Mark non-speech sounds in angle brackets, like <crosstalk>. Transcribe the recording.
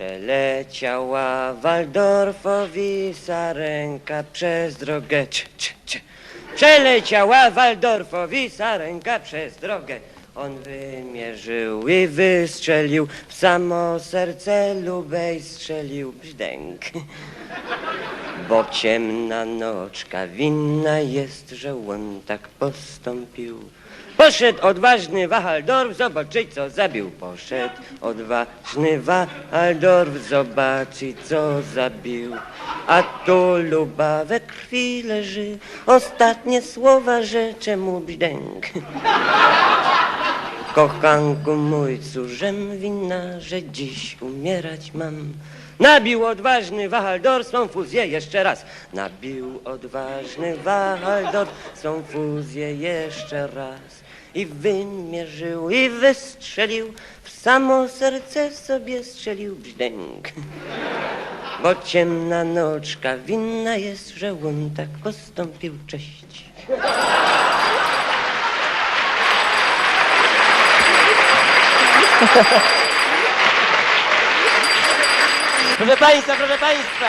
Przeleciała Waldorfowi sarenka przez drogę. Cie, cie, cie. Przeleciała Waldorfowi sarenka przez drogę. On wymierzył i wystrzelił w samo serce lubej strzelił brzdęk. Bo ciemna noczka winna jest, że on tak postąpił. Poszedł odważny Wachaldorf zobaczyć, co zabił. Poszedł odważny Wachaldorf zobaczyć, co zabił. A tu luba we krwi leży, ostatnie słowa rzecze mu brzdęk. Kochanku mój, cóżem wina, że dziś umierać mam. Nabił odważny Wahaldor swą fuzję jeszcze raz. Nabił odważny Wahaldor swą fuzję jeszcze raz. I wymierzył i wystrzelił, w samo serce sobie strzelił brzdęk. <laughs> Bo ciemna noczka winna jest, że on tak postąpił. Cześć. Proszę Państwa, proszę Państwa!